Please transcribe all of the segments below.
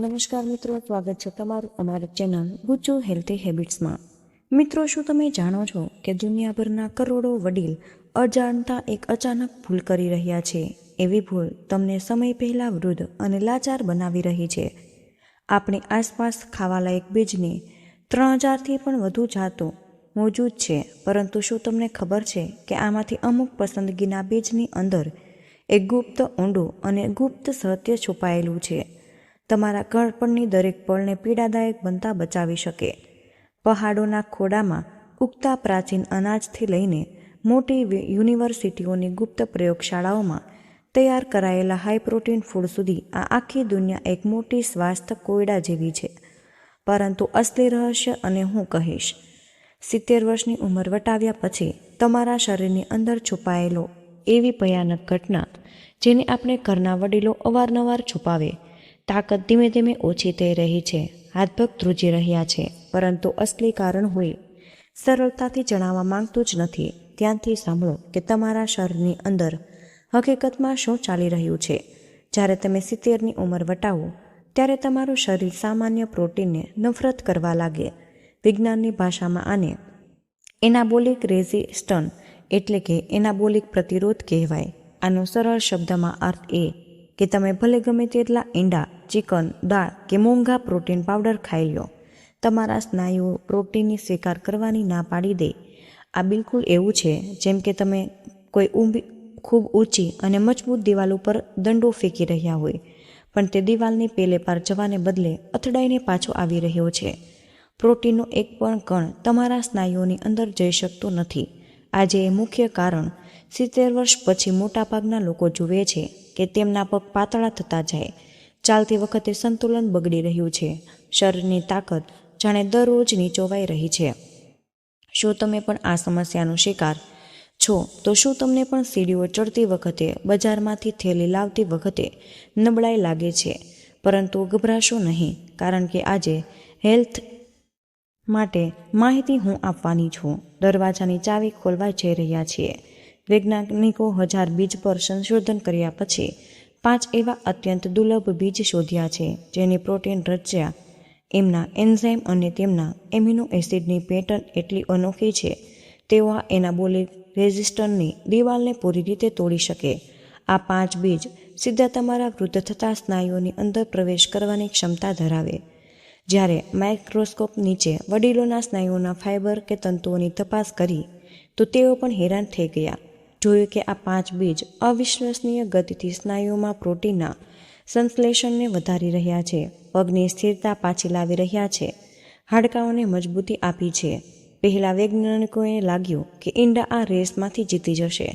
નમસ્કાર મિત્રો, સ્વાગત છે તમારું અમારી ચેનલ ગુજ્જુ હેલ્ધી હેબિટ્સમાં. મિત્રો, શું તમે જાણો છો કે દુનિયાભરના કરોડો વડીલ અજાણતા એક અચાનક ભૂલ કરી રહ્યા છે? એવી ભૂલ તમને સમય પહેલાં વૃદ્ધ અને લાચાર બનાવી રહી છે. આપણી આસપાસ ખાવાલાયક બીજની ત્રણ હજારથી પણ વધુ જાતો મોજૂદ છે. પરંતુ શું તમને ખબર છે કે આમાંથી અમુક પસંદગીના બીજની અંદર એક ગુપ્ત ઊંડું અને ગુપ્ત સત્ય છુપાયેલું છે? તમારા ગળપણની દરેક પળને પીડાદાયક બનતા બચાવી શકે. પહાડોના ખોડામાં ઉગતા પ્રાચીન અનાજથી લઈને મોટી યુનિવર્સિટીઓની ગુપ્ત પ્રયોગશાળાઓમાં તૈયાર કરાયેલા હાઈ પ્રોટીન ફૂડ સુધી આ આખી દુનિયા એક મોટી સ્વાસ્થ્ય કોયડા જેવી છે. પરંતુ અસલી રહસ્ય અને હું કહીશ, સિત્તેર વર્ષની ઉંમર વટાવ્યા પછી તમારા શરીરની અંદર છુપાયેલો એવી ભયાનક ઘટના જેને આપણે ઘરના વડીલો અવારનવાર છુપાવે તાકાત ધીમે ધીમે ઓછી થઈ રહી છે. હાથપગ ધ્રુજી રહ્યા છે, પરંતુ અસલી કારણ હોય. સરળતાથી જણાવવા માંગતું જ નથી. ત્યાંથી સાંભળો કે તમારા શરીરની અંદર હકીકતમાં શું ચાલી રહ્યું છે. જ્યારે તમે સિત્તેરની ઉંમર વટાવો, ત્યારે તમારું શરીર સામાન્ય પ્રોટીનને નફરત કરવા લાગે. વિજ્ઞાનની ભાષામાં આને એનાબોલિક રેઝિસ્ટન એટલે કે એનાબોલિક પ્રતિરોધ કહેવાય. આનો સરળ શબ્દમાં અર્થ એ કે તમે ભલે ગમે તેટલા ઈંડા ચિકન, દાળ કે મોંઘા પ્રોટીન પાવડર ખાઈ લો. તમારા સ્નાયુઓ પ્રોટીનની સ્વીકાર કરવાની ના પાડી દે. આ બિલકુલ એવું છે, જેમ કે તમે કોઈ ઊંબી ખૂબ ઊંચી અને મજબૂત દિવાલ ઉપર દંડો ફેંકી રહ્યા હોય, પણ તે દિવાલની પેલે પાર જવાને બદલે અથડાઈને પાછો આવી રહ્યો છે. પ્રોટીનનો એક પણ કણ તમારા સ્નાયુઓની અંદર જઈ શકતો નથી. આજે એ મુખ્ય કારણ સિત્તેર વર્ષ પછી મોટાભાગના લોકો જુએ છે કે તેમના પગ પાતળા થતા જાય ચાલતી વખતે સંતુલન બગડી રહ્યું છે. શરીરની તાકાત જાણે દરરોજ નીચોવાઈ રહી છે. શું તમે પણ આ સમસ્યાનો શિકાર? છો, તો શું તમને પણ સીડીઓ ચડતી વખતે, બજારમાંથી થેલી લાવતી વખતે નબળાઈ લાગે છે? પરંતુ ગભરાશો નહીં, કારણ કે આજે હેલ્થ માટે માહિતી હું આપવાની છું. દરવાજાની ચાવી ખોલવા જઈ રહ્યા છીએ. વૈજ્ઞાનિકો હજાર બીજ પર સંશોધન કર્યા પછી પાંચ એવા અત્યંત દુર્લભ બીજ શોધ્યા છે જેની પ્રોટીન રચ્યા. એમના એન્ઝાઇમ અને તેમના એમિનો એસિડની પેટર્ન એટલી અનોખી છે. તેઓ આ એનાબોલિક રેઝિસ્ટરની દિવાલને પૂરી રીતે તોડી શકે. આ પાંચ બીજ સીધા તમારા વૃદ્ધ થતા સ્નાયુઓની અંદર પ્રવેશ કરવાની ક્ષમતા ધરાવે. જ્યારે માઇક્રોસ્કોપ નીચે વડીલોના સ્નાયુઓના ફાઇબર કે તંતુઓની તપાસ કરી, તો તેઓ પણ હેરાન થઈ ગયા. જોયું કે આ પાંચ બીજ અવિશ્વસનીય ગતિથી સ્નાયુઓમાં પ્રોટીનના સંશ્લેષણને વધારી રહ્યા છે. પગની સ્થિરતા પાછી લાવી રહ્યા છે. હાડકાઓને મજબૂતી આપી છે. પહેલા વૈજ્ઞાનિકોએ લાગ્યું કે ઈંડા આ રેસમાંથી જીતી જશે,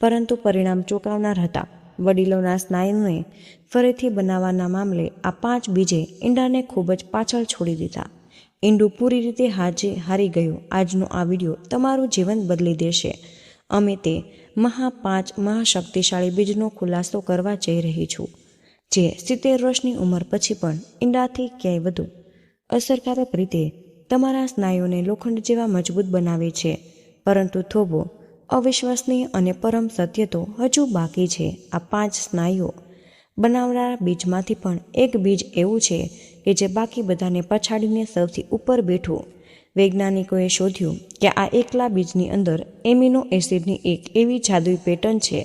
પરંતુ પરિણામ ચોંકાવનાર હતા. વડીલોના સ્નાયુને ફરીથી બનાવવાના મામલે આ પાંચ બીજે ઈંડાને ખૂબ જ પાછળ છોડી દીધા. ઈંડું પૂરી રીતે હાજી હારી ગયું. આજનો આ વીડિયો તમારું જીવન બદલી દેશે. અમે તે મહા પાંચ મહાશક્તિશાળી બીજનો ખુલાસો કરવા જઈ રહી છું, જે સિત્તેર વર્ષની ઉંમર પછી પણ ઈંડાથી ક્યાંય વધુ અસરકારક રીતે તમારા સ્નાયુઓને લોખંડ જેવા મજબૂત બનાવે છે. પરંતુ થોભો અવિશ્વસનીય અને પરમ સત્ય તો હજુ બાકી છે. આ પાંચ સ્નાયુઓ બનાવનારા બીજમાંથી પણ એક બીજ એવું છે કે જે બાકી બધાને પછાડીને સૌથી ઉપર બેઠું વૈજ્ઞાનિકોએ શોધ્યું કે આ એકલા બીજની અંદર એમિનો એસિડની એક એવી જાદુઈ પેટર્ન છે,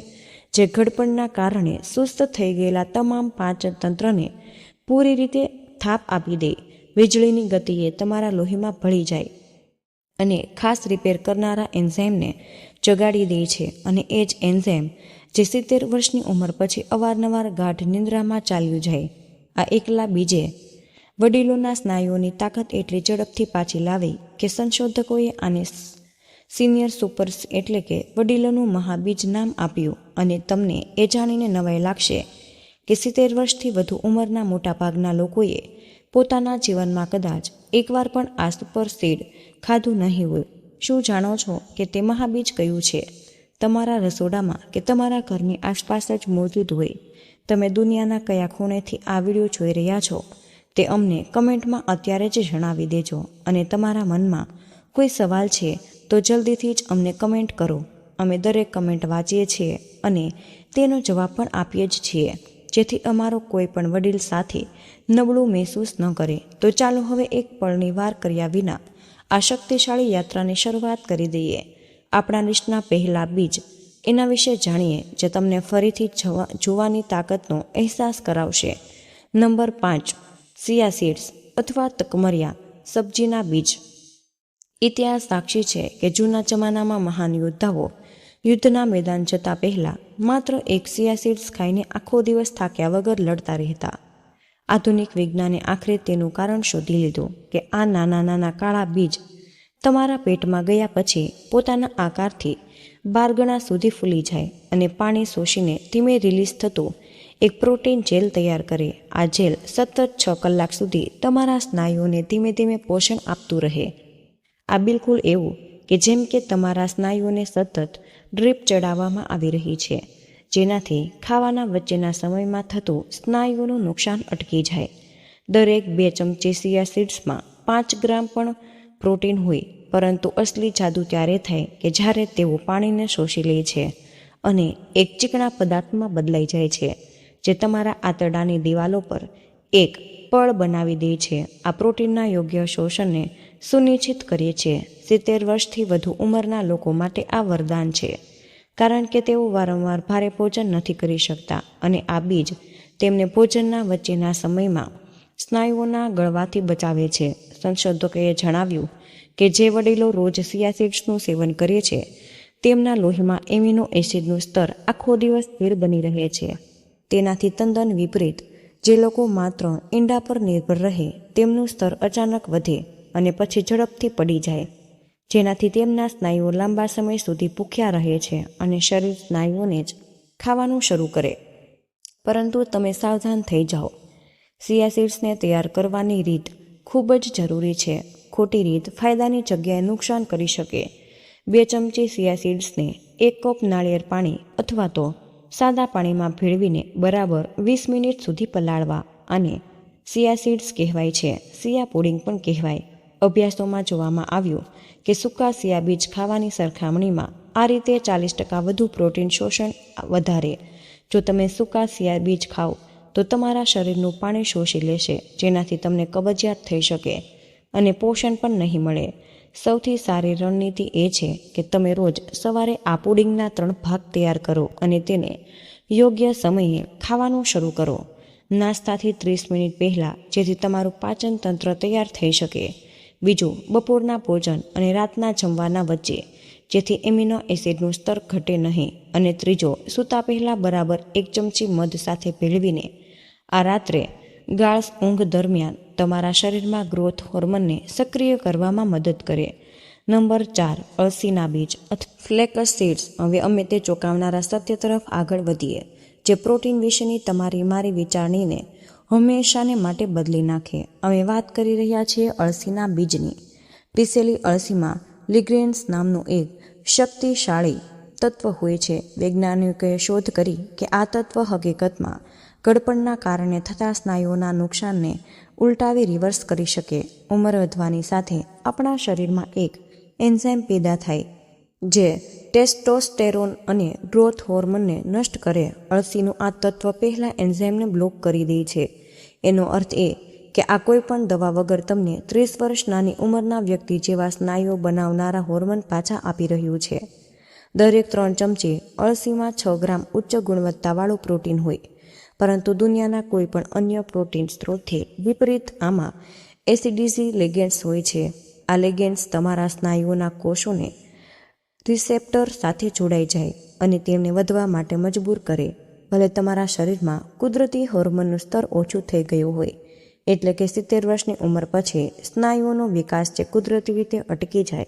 જે ઘડપણના કારણે સુસ્ત થઈ ગયેલા તમામ પાચન તંત્રને પૂરી રીતે થાપ આપી દે. વીજળીની ગતિએ તમારા લોહીમાં ભળી જાય અને ખાસ રિપેર કરનારા એન્ઝાઇમને જગાડી દે છે અને એ જ એન્ઝાઇમ, જે સિત્તેર વર્ષની ઉંમર પછી અવારનવાર ગાઢ નિંદ્રામાં ચાલ્યું જાય. આ એકલા બીજે વડીલોના સ્નાયુઓની તાકાત એટલી ઝડપથી પાછી લાવી કે સંશોધકોએ આને સિનિયર સુપર્સ એટલે કે વડીલોનું મહાબીજ નામ આપ્યું અને તમને એ જાણીને નવાઈ લાગશે કે સિત્તેર વર્ષથી વધુ ઉંમરના મોટાભાગના લોકોએ પોતાના જીવનમાં કદાચ એકવાર પણ આ સુપર સીડ ખાધું નહીં હોય. શું જાણો છો કે તે મહાબીજ કયું છે? તમારા રસોડામાં કે તમારા ઘરની આસપાસ જ મોજૂદ હોય. તમે દુનિયાના કયા ખૂણેથી આ વીડિયો જોઈ રહ્યા છો? તે અમને કમેન્ટમાં અત્યારે જ જણાવી દેજો અને તમારા મનમાં કોઈ સવાલ છે તો જલ્દીથી જ અમને કમેન્ટ કરો. અમે દરેક કમેન્ટ વાંચીએ છીએ અને તેનો જવાબ પણ આપીએ જ છીએ. જેથી અમારો કોઈ પણ વડીલ સાથે નબળું મહેસૂસ ન કરે. તો ચાલો હવે એક પળની વાર કર્યા વિના આ શક્તિશાળી યાત્રાની શરૂઆત કરી દઈએ. આપણા લિસ્ટના પહેલા બીજ એના વિશે જાણીએ જે તમને ફરીથી જવા જોવાની તાકાતનો અહેસાસ કરાવશે. નંબર પાંચ. સિયા સીડ્સ અથવા તકમરિયા, સબ્જીના બીજ. ઇતિહાસ સાક્ષી છે કે જૂના જમાનામાં મહાન યોદ્ધાઓ યુદ્ધના મેદાન જતા પહેલાં માત્ર એક સિયા સીડ્સ ખાઈને આખો દિવસ થાક્યા વગર લડતા રહેતા. આધુનિક વિજ્ઞાને આખરે તેનું કારણ શોધી લીધું કે આ નાના નાના કાળા બીજ તમારા પેટમાં ગયા પછી પોતાના આકારથી બારગણા સુધી ફૂલી જાય અને પાણી શોષીને ધીમે રિલીઝ થતું એક પ્રોટીન જેલ તૈયાર કરે. આ જેલ સતત છ કલાક સુધી તમારા સ્નાયુઓને ધીમે ધીમે પોષણ આપતું રહે. આ બિલકુલ એવું કે જેમ કે તમારા સ્નાયુઓને સતત ડ્રીપ ચડાવવામાં આવી રહી છે, જેનાથી ખાવાના વચ્ચેના સમયમાં થતું સ્નાયુઓનું નુકસાન અટકી જાય. દરેક બે ચમચી સિયા સીડ્સમાં પાંચ ગ્રામ પણ પ્રોટીન હોય, પરંતુ અસલી જાદુ ત્યારે થાય કે જ્યારે તેઓ પાણીને શોષી લે છે અને એક ચીકણા પદાર્થમાં બદલાઈ જાય છે. જે તમારા આંતરડાની દિવાલો પર એક પળ બનાવી દે છે. આ પ્રોટીનના યોગ્ય શોષણને સુનિશ્ચિત કરીએ છીએ. સિત્તેર વર્ષથી વધુ ઉંમરના લોકો માટે આ વરદાન છે, કારણ કે તેઓ વારંવાર ભારે ભોજન નથી કરી શકતા અને આ બીજ તેમને ભોજનના વચ્ચેના સમયમાં સ્નાયુઓના ગળવાથી બચાવે છે. સંશોધકોએ જણાવ્યું કે જે વડીલો રોજ સિયાસિડ્સનું સેવન કરે છે, તેમના લોહીમાં એમિનો એસિડનું સ્તર આખો દિવસ સ્થિર બની રહે છે. તેનાથી તદ્દન વિપરીત. જે લોકો માત્ર ઈંડા પર નિર્ભર રહે, તેમનું સ્તર અચાનક વધે અને પછી ઝડપથી પડી જાય. જેનાથી તેમના સ્નાયુઓ લાંબા સમય સુધી ભૂખ્યા રહે છે અને શરીર સ્નાયુઓને જ ખાવાનું શરૂ કરે. પરંતુ તમે સાવધાન થઈ જાઓ. સિયાસીડ્સને તૈયાર કરવાની રીત ખૂબ જ જરૂરી છે. ખોટી રીત ફાયદાની જગ્યાએ નુકસાન કરી શકે. બે ચમચી સિયાસીડ્સને એક કપ નાળિયેર પાણી અથવા તો સાદા પાણીમાં ભેળવીને બરાબર વીસ મિનિટ સુધી પલાળવા અને સિયા સીડ્સ કહેવાય છે. સિયા પુડિંગ પણ કહેવાય. અભ્યાસોમાં જોવામાં આવ્યું કે સૂકા સિયા બીજ ખાવાની સરખામણીમાં આ રીતે ચાલીસ ટકા વધુ પ્રોટીન શોષણ વધારે. જો તમે સૂકા સિયા બીજ ખાઓ, તો તમારા શરીરનું પાણી શોષી લેશે, જેનાથી તમને કબજિયાત થઈ શકે અને પોષણ પણ નહીં મળે. સૌથી સારી રણનીતિ એ છે કે તમે રોજ સવારે આ પુડિંગના ત્રણ ભાગ તૈયાર કરો અને તેને યોગ્ય સમયે ખાવાનું શરૂ કરો. નાસ્તાથી ત્રીસ મિનિટ પહેલાં જેથી તમારું પાચન તંત્ર તૈયાર થઈ શકે. બીજું, બપોરના ભોજન અને રાતના જમવાના વચ્ચે, જેથી એમિનો એસિડનું સ્તર ઘટે નહીં. અને ત્રીજો, સૂતા પહેલાં બરાબર એક ચમચી મધ સાથે ભેળવીને, આ રાત્રે ગાળસ ઊંઘ દરમિયાન તમારા શરીરમાં ગ્રોથ હોર્મોનને સક્રિય કરવામાં મદદ કરે. નંબર ચાર, અળસીના બીજ અથવા ફ્લેકસ સીડ્સ. હવે અમે તે ચોંકાવનારા સત્ય તરફ આગળ વધીએ, જે પ્રોટીન વિશેની તમારી મારી વિચારણીને હંમેશાને માટે બદલી નાખે. અમે વાત કરી રહ્યા છીએ અળસીના બીજની. પીસેલી અળસીમાં લિગ્રેન્સ નામનું એક શક્તિશાળી તત્વ હોય છે. વૈજ્ઞાનિકોએ શોધ કરી કે આ તત્વ હકીકતમાં ગળપણના કારણે થતા સ્નાયુઓના નુકસાનને ઉલટાવી રિવર્સ કરી શકે. ઉંમર વધવાની સાથે આપણા શરીરમાં એક એન્ઝાઇમ પેદા થાય, જે ટેસ્ટોસ્ટેરોન અને ગ્રોથ હોર્મોનને નષ્ટ કરે. અળસીનું આ તત્વ પહેલાં એન્ઝાઇમને બ્લોક કરી દે છે. એનો અર્થ એ કે આ કોઈ પણ દવા વગર તમને ત્રીસ વર્ષ નાની ઉંમરના વ્યક્તિ જેવા સ્નાયુઓ બનાવનારા હોર્મોન પાછા આપી રહ્યું છે. દરેક ત્રણ ચમચી અળસીમાં છ ગ્રામ ઉચ્ચ ગુણવત્તાવાળું પ્રોટીન હોય. પરંતુ દુનિયાના કોઈ પણ અન્ય પ્રોટીન સ્ત્રોતથી વિપરીત આમાં એસિડિઝી લેગેન્ડ્સ હોય છે. આ લેગેન્ડ્સ તમારા સ્નાયુઓના કોષોને રિસેપ્ટર સાથે જોડાઈ જાય અને તેમને વધવા માટે મજબૂર કરે. ભલે તમારા શરીરમાં કુદરતી હોર્મોનનું સ્તર ઓછું થઈ ગયું હોય, એટલે કે સિત્તેર વર્ષની ઉંમર પછી સ્નાયુઓનો વિકાસ જે કુદરતી રીતે અટકી જાય,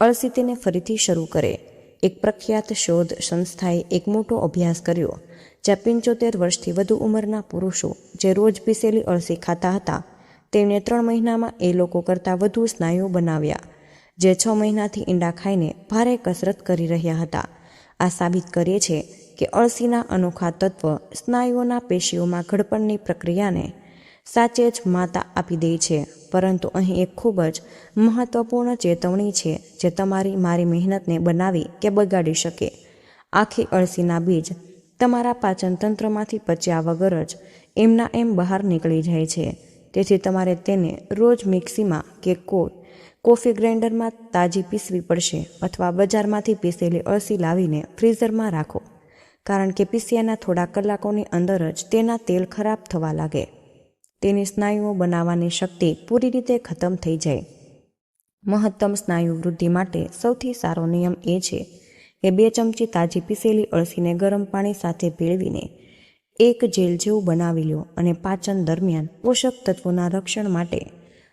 અળસી તેને ફરીથી શરૂ કરે. એક પ્રખ્યાત શોધ સંસ્થાએ એક મોટો અભ્યાસ કર્યો જ્યાં પંચોતેર વર્ષથી વધુ ઉંમરના પુરુષો જે રોજ પીસેલી અળસી ખાતા હતા તેમણે ત્રણ મહિનામાં એ લોકો કરતાં વધુ સ્નાયુઓ બનાવ્યા, જે છ મહિનાથી ઈંડા ખાઈને ભારે કસરત કરી રહ્યા હતા. આ સાબિત કરે છે કે અળસીના અનોખા તત્વ સ્નાયુઓના પેશીઓમાં ઘડપણની પ્રક્રિયાને સાચે જ માતા આપી દે છે, પરંતુ અહીં એક ખૂબ જ મહત્વપૂર્ણ ચેતવણી છે જે તમારી મારી મહેનતને બનાવી કે બગાડી શકે. આખી અળસીના બીજ તમારા પાચન તંત્રમાંથી પચ્યા વગર જ એમના એમ બહાર નીકળી જાય છે. તેથી તમારે તેને રોજ મિક્સીમાં કે કો કોફી ગ્રાઇન્ડરમાં તાજી પીસવી પડશે અથવા બજારમાંથી પીસેલી અળસી લાવીને ફ્રીઝરમાં રાખો. કારણ કે પીસ્યાના થોડા કલાકોની અંદર જ તેના તેલ ખરાબ થવા લાગે. તેની સ્નાયુઓ બનાવવાની શક્તિ પૂરી રીતે ખતમ થઈ જાય. મહત્તમ સ્નાયુ વૃદ્ધિ માટે સૌથી સારો નિયમ એ છે કે બે ચમચી તાજી પીસેલી અળસીને ગરમ પાણી સાથે ભેળવીને એક જેલ જેવું બનાવી લો અને પાચન દરમિયાન પોષક તત્વોના રક્ષણ માટે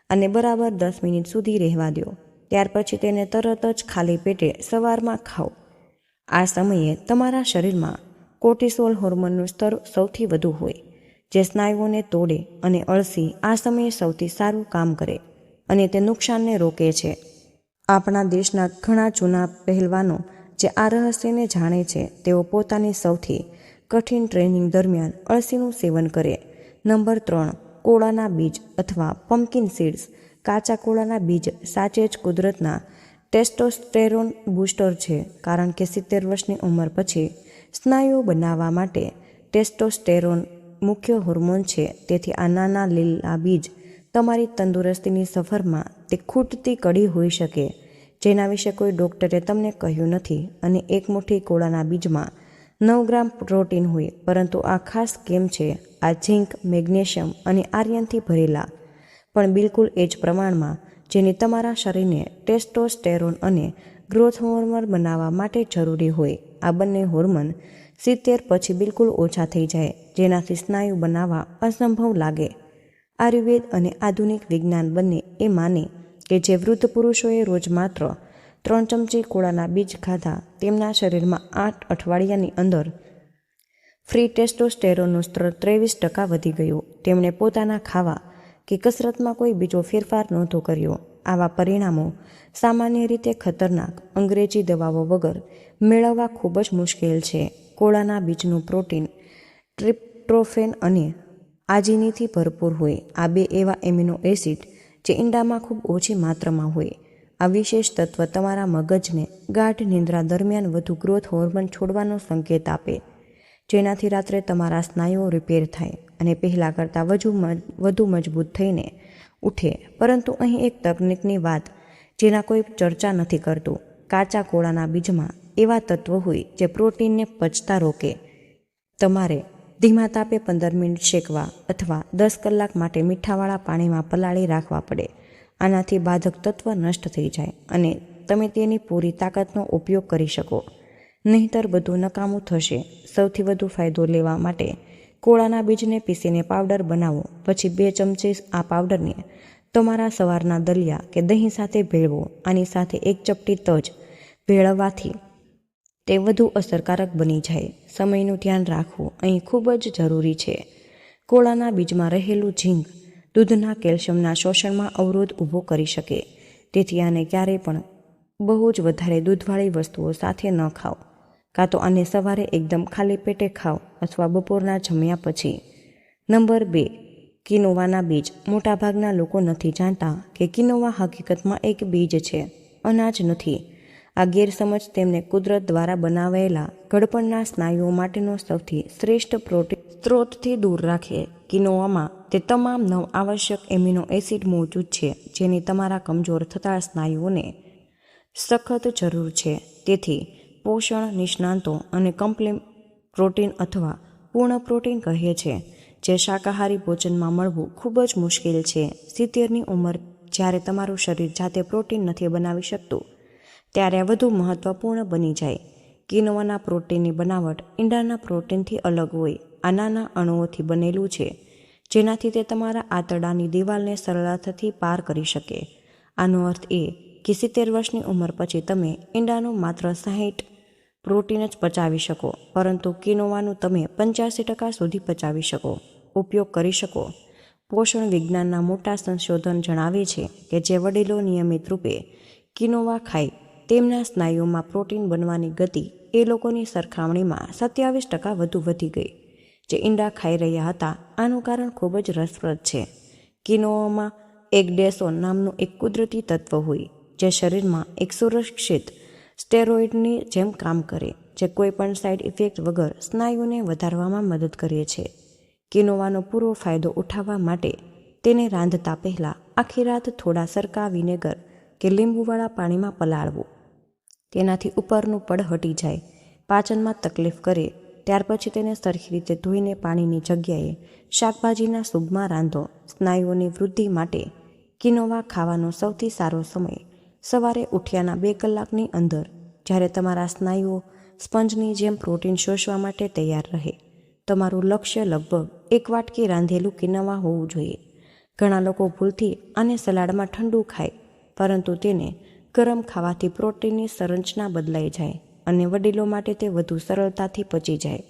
અને બરાબર દસ મિનિટ સુધી રહેવા દો ત્યાર પછી તેને તરત જ ખાલી પેટે સવારમાં ખાઓ. આ સમયે તમારા શરીરમાં કોર્ટિસોલ હોર્મોનનું સ્તર સૌથી વધુ હોય, જે સ્નાયુઓને તોડે અને અળસી આ સમયે સૌથી સારું કામ કરે અને તે નુકસાનને રોકે છે. આપણા દેશના ઘણા જૂના પહેલવાનો જે આ રહસ્યને જાણે છે, તેઓ પોતાની સૌથી કઠિન ટ્રેનિંગ દરમિયાન અળસીનું સેવન કરે. નંબર ત્રણ, કોળાના બીજ અથવા પમ્પકિન સીડ્સ કાચા કોળાના બીજ સાચે જ કુદરતના ટેસ્ટોસ્ટેરોન બૂસ્ટર છે, કારણ કે સિત્તેર વર્ષની ઉંમર પછી સ્નાયુઓ બનાવવા માટે ટેસ્ટોસ્ટેરોન મુખ્ય હોર્મોન છે. તેથી આ નાના લીલા બીજ તમારી તંદુરસ્તીની સફરમાં તે ખૂટતી કડી હોઈ શકે. જેના વિશે કોઈ ડૉક્ટરે તમને કહ્યું નથી અને એક મુઠ્ઠી કોળાના બીજમાં નવ ગ્રામ પ્રોટીન હોય, પરંતુ આ ખાસ કેમ છે? આ ઝીંક, મેગ્નેશિયમ અને આર્યનથી ભરેલા, પણ બિલકુલ એ જ પ્રમાણમાં, જેની તમારા શરીરને ટેસ્ટોસ્ટેરોન અને ગ્રોથ હોર્મોન બનાવવા માટે જરૂરી હોય. આ બંને હોર્મોન સિત્તેર પછી બિલકુલ ઓછા થઈ જાય, જેનાથી સ્નાયુ બનાવવા અસંભવ લાગે. આયુર્વેદ અને આધુનિક વિજ્ઞાન બંને એ માને કે જે વૃદ્ધ પુરુષોએ રોજ માત્ર ત્રણ ચમચી કોળાના બીજ ખાધા, તેમના શરીરમાં આઠ અઠવાડિયાની અંદર ફ્રી ટેસ્ટોસ્ટેરોનનું સ્તર ત્રેવીસ ટકા વધી ગયું. તેમણે પોતાના ખાવા કે કસરતમાં કોઈ બીજો ફેરફાર નહોતો કર્યો. આવા પરિણામો સામાન્ય રીતે ખતરનાક અંગ્રેજી દવાઓ વગર મેળવવા ખૂબ જ મુશ્કેલ છે. કોળાના બીજનું પ્રોટીન ટ્રિપ્ટ્રોફેન અને આજીનીથી ભરપૂર હોય. આ બે એવા એમિનો એસિડ જે ઈંડામાં ખૂબ ઓછી માત્રામાં હોય. આ વિશેષ તત્વ તમારા મગજને ગાઢ નિંદ્રા દરમિયાન વધુ ગ્રોથ હોર્મોન છોડવાનો સંકેત આપે. જેનાથી રાત્રે તમારા સ્નાયુઓ રિપેર થાય અને પહેલાં કરતાં વધુ વધુ મજબૂત થઈને ઉઠે. પરંતુ અહીં એક તકનિકની વાત, જેના કોઈ ચર્ચા નથી કરતું. કાચા કોળાના બીજમાં એવા તત્વ હોય જે પ્રોટીનને પચતા રોકે. તમારે ધીમા તાપે પંદર મિનિટ શેકવા અથવા દસ કલાક માટે મીઠાવાળા પાણીમાં પલાળી રાખવા પડે. આનાથી બાધક તત્વ નષ્ટ થઈ જાય અને તમે તેની પૂરી તાકાતનો ઉપયોગ કરી શકો. નહીંતર બધું નકામું થશે. સૌથી વધુ ફાયદો લેવા માટે કોળાના બીજને પીસીને પાવડર બનાવો. પછી બે ચમચી આ પાવડરને તમારા સવારના દલિયા કે દહીં સાથે ભેળવો. આની સાથે એક ચપટી તજ ભેળવવાથી તે વધુ અસરકારક બની જાય. સમયનું ધ્યાન રાખવું અહીં ખૂબ જ જરૂરી છે. કોળાના બીજમાં રહેલું ઝીંક દૂધના કેલ્શિયમના શોષણમાં અવરોધ ઊભો કરી શકે. તેથી આને ક્યારેય પણ બહુ જ વધારે દૂધવાળી વસ્તુઓ સાથે ન ખાઓ. કાં તો આને સવારે એકદમ ખાલી પેટે ખાઓ અથવા બપોરના જમ્યા પછી. નંબર બે, કિનોવાના બીજ. મોટાભાગના લોકો નથી જાણતા કે કિનોવા હકીકતમાં એક બીજ છે. અનાજ નથી. આ ગેરસમજ તેમને કુદરત દ્વારા બનાવાયેલા ઘડપણના સ્નાયુઓ માટેનો સૌથી શ્રેષ્ઠ પ્રોટીન સ્ત્રોતથી દૂર રાખે. કિનોવામાં તે તમામ નવ આવશ્યક એમિનો એસિડ મોજૂદ છે, જેની તમારા કમજોર થતા સ્નાયુઓને સખત જરૂર છે. તેથી પોષણ નિષ્ણાંતો અને કમ્પ્લેમ પ્રોટીન અથવા પૂર્ણ પ્રોટીન કહે છે, જે શાકાહારી ભોજનમાં મળવું ખૂબ જ મુશ્કેલ છે. સિત્તેરની ઉંમર જ્યારે તમારું શરીર જાતે પ્રોટીન નથી બનાવી શકતું ત્યારે વધુ મહત્વપૂર્ણ બની જાય. કિનોવાના પ્રોટીનની બનાવટ ઈંડાના પ્રોટીનથી અલગ હોય, આ નાના અણુઓથી બનેલું છે, જેનાથી તે તમારા આંતરડાની દિવાલને સરળતાથી પાર કરી શકે. આનો અર્થ એ કે સિત્તેર વર્ષની ઉંમર પછી તમે ઈંડાનું માત્ર સાહીઠ પ્રોટીન જ પચાવી શકો, પરંતુ કિનોવાનું તમે પંચ્યાસી ટકા સુધી પચાવી શકો. ઉપયોગ કરી શકો. પોષણ વિજ્ઞાનના મોટા સંશોધન જણાવે છે કે જે વડીલો નિયમિત રૂપે કિનોવા ખાય તેમના સ્નાયુઓમાં પ્રોટીન બનવાની ગતિ એ લોકોની સરખામણીમાં સત્યાવીસ ટકા વધુ વધી ગઈ. જે ઈંડા ખાઈ રહ્યા હતા, આનું કારણ ખૂબ જ રસપ્રદ છે. કિનોવામાં એક ડેસો નામનું એક કુદરતી તત્વ હોય, જે શરીરમાં એક સુરક્ષિત સ્ટેરોઇડની જેમ કામ કરે, જે કોઈપણ સાઇડ ઇફેક્ટ વગર સ્નાયુને વધારવામાં મદદ કરે છે. કિનોવાનો પૂરો ફાયદો ઉઠાવવા માટે તેને રાંધતા પહેલાં આખી રાત થોડા સરકા વિનેગર કે લીંબુવાળા પાણીમાં પલાળવું. તેનાથી ઉપરનું પડ હટી જાય. પાચનમાં તકલીફ કરે, ત્યાર પછી તેને સરખી રીતે ધોઈને પાણીની જગ્યાએ શાકભાજીના સૂપમાં રાંધો. સ્નાયુઓની વૃદ્ધિ માટે કિનોવા ખાવાનો સૌથી સારો સમય સવારે ઉઠ્યાના બે કલાકની અંદર, જ્યારે તમારા સ્નાયુઓ સ્પંજની જેમ પ્રોટીન શોષવા માટે તૈયાર રહે. તમારું લક્ષ્ય લગભગ એક વાટકી રાંધેલું કિનોવા હોવું જોઈએ. ઘણા લોકો ભૂલથી આને સલાડમાં ઠંડુ ખાય, પરંતુ તેને ગરમ ખાવાથી પ્રોટીનની સંરચના બદલાઈ જાય અને વડીલો માટે તે વધુ સરળતાથી પચી જાય.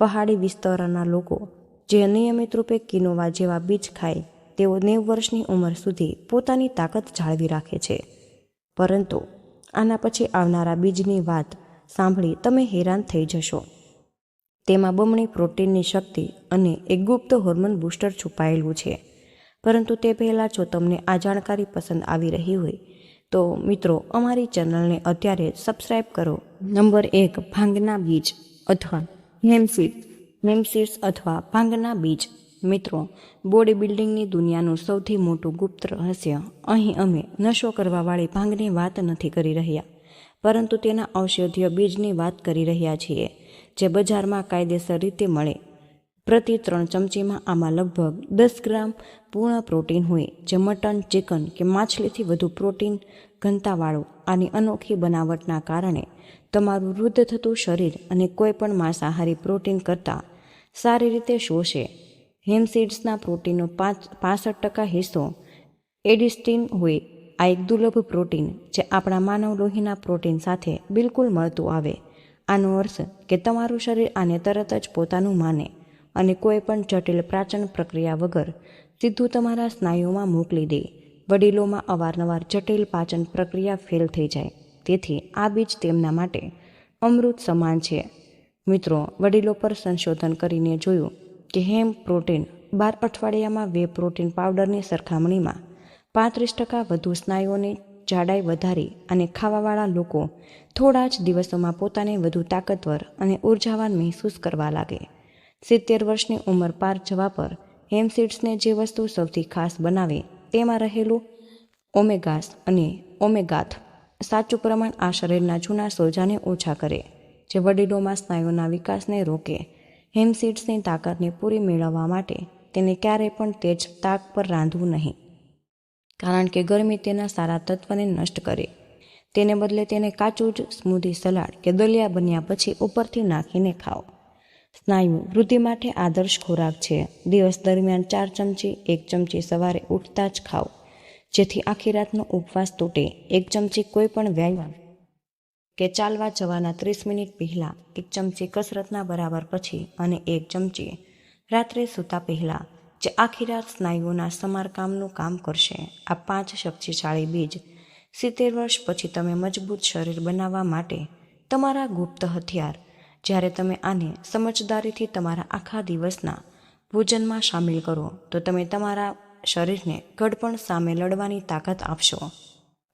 પહાડી વિસ્તારોના લોકો જે નિયમિત રૂપે કિનોવા જેવા બીજ ખાય, તેઓ નેવ વર્ષની ઉંમર સુધી પોતાની તાકાત જાળવી રાખે છે. પરંતુ આના પછી આવનારા બીજની વાત સાંભળી તમે હેરાન થઈ જશો. તેમાં બમણી પ્રોટીનની શક્તિ અને એક ગુપ્ત હોર્મોન બૂસ્ટર છુપાયેલું છે. પરંતુ તે પહેલાં જો તમને આ જાણકારી પસંદ આવી રહી હોય તો મિત્રો, અમારી ચેનલને અત્યારે સબસ્ક્રાઈબ કરો. નંબર એક, ભાંગના બીજ અથવા હેમસીડ્સ હેમસીડ્સ અથવા ભાંગના બીજ. મિત્રો બોડી બિલ્ડિંગની દુનિયાનું સૌથી મોટું ગુપ્ત રહસ્ય, અહીં અમે નશો કરવાવાળી ભાંગની વાત નથી કરી રહ્યા, પરંતુ તેના ઔષધીય બીજની વાત કરી રહ્યા છીએ, જે બજારમાં કાયદેસર રીતે મળે પ્રતિ ત્રણ ચમચીમાં આમાં લગભગ દસ ગ્રામ પૂર્ણ પ્રોટીન હોય, જે મટન, ચિકન કે માછલીથી વધુ પ્રોટીન ઘનતાવાળું આની અનોખી બનાવટના કારણે તમારું વૃદ્ધ થતું શરીર અને કોઈપણ માંસાહારી પ્રોટીન કરતાં સારી રીતે શોષે. હેમસીડ્સના પ્રોટીનનો પાંચ પાસઠ ટકા હિસ્સો એડિસ્ટીન હોય, આ એક દુર્લભ પ્રોટીન જે આપણા માનવ લોહીના પ્રોટીન સાથે બિલકુલ મળતું આવે. આનો અર્થ કે તમારું શરીર આને તરત જ પોતાનું માને. અને કોઈ પણ જટિલ પ્રાચન પ્રક્રિયા વગર સીધું તમારા સ્નાયુમાં મોકલી દે. વડીલોમાં અવારનવાર જટિલ પાચન પ્રક્રિયા ફેલ થઈ જાય. તેથી આ બીજ તેમના માટે અમૃત સમાન છે. મિત્રો, વડીલો પર સંશોધન કરીને જોયું કે હેમ પ્રોટીન બાર અઠવાડિયામાં વે પ્રોટીન પાવડરની સરખામણીમાં પાંત્રીસ ટકા વધુ સ્નાયુઓની જાડાઈ વધારી અને ખાવાવાળા લોકો થોડા જ દિવસોમાં પોતાને વધુ તાકતવર અને ઉર્જાવાન મહેસૂસ કરવા લાગે. સિત્તેર વર્ષની ઉંમર પાર જવા પર હેમસીડ્સને જે વસ્તુ સૌથી ખાસ બનાવે તેમાં રહેલું ઓમેગાસ અને ઓમેગાથ સાચું પ્રમાણ આ શરીરના જૂના સોજાને ઓછા કરે, જે વડીલોમાં સ્નાયુના વિકાસને રોકે. હેમસીડ્સની તાકાતને પૂરી મેળવવા માટે તેને ક્યારેય પણ તેજ તાક પર રાંધવું નહીં, કારણ કે ગરમી તેના સારા તત્વને નષ્ટ કરે. તેને બદલે તેને કાચું જ સ્મૂધી સલાડ કે દલિયા બન્યા પછી ઉપરથી નાખીને ખાઓ. સ્નાયુ વૃદ્ધિ માટે આદર્શ ખોરાક છે. દિવસ દરમિયાન ચાર ચમચી, એક ચમચી સવારે ઉઠતા જ ખાઓ. જેથી આખી રાતનો ઉપવાસ તૂટે. એક ચમચી કોઈ પણ વ્યાયામ કે ચાલવા જવાના ત્રીસ મિનિટ પહેલાં, એક ચમચી કસરતના બરાબર પછી અને એક ચમચી રાત્રે સૂતા પહેલાં, જે આખી રાત સ્નાયુઓના સમારકામનું કામ કરશે. આ પાંચ શક્તિશાળી બીજ સિત્તેર વર્ષ પછી તમે મજબૂત શરીર બનાવવા માટે તમારા ગુપ્ત હથિયાર જ્યારે તમે આને સમજદારીથી તમારા આખા દિવસના ભોજનમાં સામેલ કરો, તો તમે તમારા શરીરને ગડપણ સામે લડવાની તાકાત આપશો.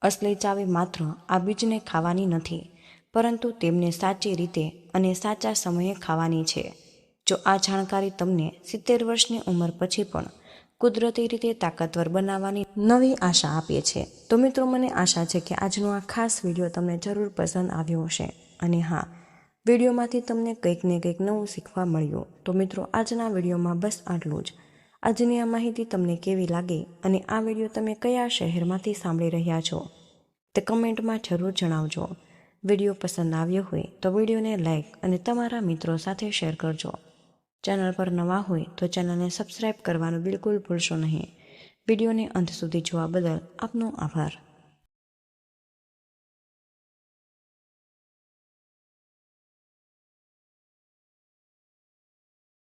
અસલી ચાવી માત્ર આ બીજને ખાવાની નથી, પરંતુ તેમને સાચી રીતે અને સાચા સમયે ખાવાની છે. જો આ જાણકારી તમને સિત્તેર વર્ષની ઉંમર પછી પણ કુદરતી રીતે તાકાતવર બનાવવાની નવી આશા આપીએ છે, તો મિત્રો મને આશા છે કે આજનો આ ખાસ વીડિયો તમને જરૂર પસંદ આવ્યો હશે. અને હા વિડીયોમાંથી તમને કંઈક ને કંઈક નવું શીખવા મળ્યું, તો મિત્રો આજના વિડીયોમાં બસ આટલું જ. આજની આ માહિતી તમને કેવી લાગી અને આ વીડિયો તમે કયા શહેરમાંથી સાંભળી રહ્યા છો, તે કમેન્ટમાં જરૂર જણાવજો. વીડિયો પસંદ આવ્યો હોય તો વિડીયોને લાઇક અને તમારા મિત્રો સાથે શેર કરજો. ચેનલ પર નવા હોય તો ચેનલને સબસ્ક્રાઈબ કરવાનું બિલકુલ ભૂલશો નહીં. વિડીયોને અંત સુધી જોવા બદલ આપનો આભાર.